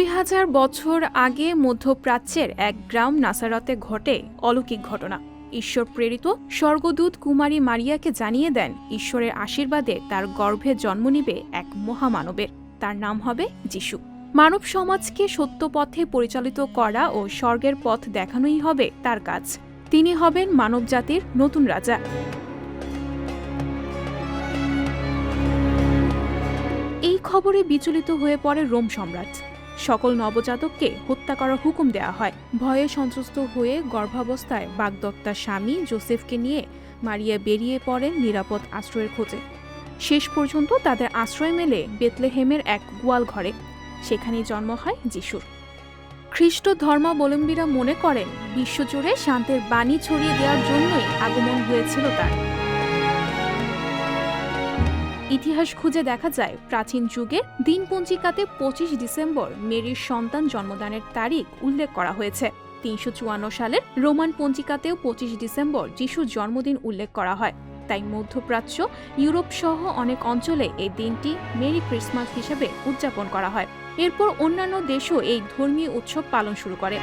দুই হাজার বছর আগে মধ্যপ্রাচ্যের এক গ্রাম নাসারতে ঘটে অলৌকিক ঘটনা। ঈশ্বর প্রেরিত স্বর্গদূত কুমারী মারিয়াকে জানিয়ে দেন, ঈশ্বরের আশীর্বাদে তার গর্ভে জন্ম নিবে এক মহামানবের। তার নাম হবে যিশু। মানব সমাজকে সত্য পথে পরিচালিত করা ও স্বর্গের পথ দেখানোই হবে তার কাজ। তিনি হবেন মানবজাতির নতুন রাজা। এই খবরে বিচলিত হয়ে পড়ে রোম সম্রাট। সকল নবজাতককে হত্যা করার হুকুম দেওয়া হয়। ভয়ে সন্ত্রস্ত হয়ে গর্ভাবস্থায় বাগদত্তার স্বামী জোসেফকে নিয়ে মারিয়া বেরিয়ে পড়েন নিরাপদ আশ্রয়ের খোঁজে। শেষ পর্যন্ত তাদের আশ্রয় মেলে বেতলেহেমের এক গোয়াল ঘরে। সেখানেই জন্ম হয় যিশুর। খ্রিস্ট ধর্মাবলম্বীরা মনে করেন, বিশ্বজুড়ে শান্তির বাণী ছড়িয়ে দেওয়ার জন্যই আগমন হয়েছিল তার। ইতিহাস খুঁজে দেখা যায়, প্রাচীন যুগে দিনপঞ্জিকাতে পঁচিশ ডিসেম্বর মেরির সন্তান জন্মদানের তারিখ উল্লেখ করা হয়েছে। তিনশো চুয়ান্ন সালের রোমান পঞ্জিকাতেও পঁচিশ ডিসেম্বর যিশুর জন্মদিন উল্লেখ করা হয়। তাই মধ্যপ্রাচ্য, ইউরোপ সহ অনেক অঞ্চলে এই দিনটি মেরি ক্রিসমাস হিসেবে উদযাপন করা হয়। এরপর অন্যান্য দেশও এই ধর্মীয় উৎসব পালন শুরু করে।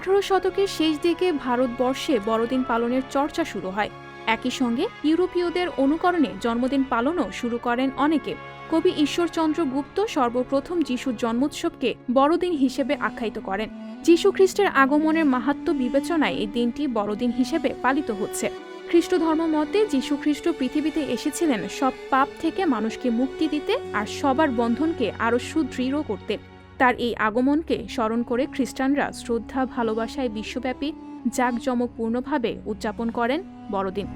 আঠারো শতকের শেষ দিকে ভারতবর্ষে বড়দিন পালনের চর্চা শুরু হয়। একই সঙ্গে ইউরোপীয়দের অনুকরণে জন্মদিন পালনও শুরু করেন অনেকে। কবি ঈশ্বরচন্দ্র গুপ্ত সর্বপ্রথম যিশুর জন্মোৎসবকে বড়দিন হিসেবে আখ্যায়িত করেন। যীশু খ্রিস্টের আগমনের মাহাত্ম বিবেচনায় এই দিনটি বড়দিন হিসেবে পালিত হচ্ছে। খ্রিস্ট ধর্ম মতে যীশু খ্রিস্ট পৃথিবীতে এসেছিলেন সব পাপ থেকে মানুষকে মুক্তি দিতে আর সবার বন্ধনকে আরও সুদৃঢ় করতে। তার এই আগমনকে স্মরণ করে খ্রিস্টানরা শ্রদ্ধা ভালোবাসায় বিশ্বব্যাপী জাঁকজমকপূর্ণভাবে উদযাপন করেন বড়দিন।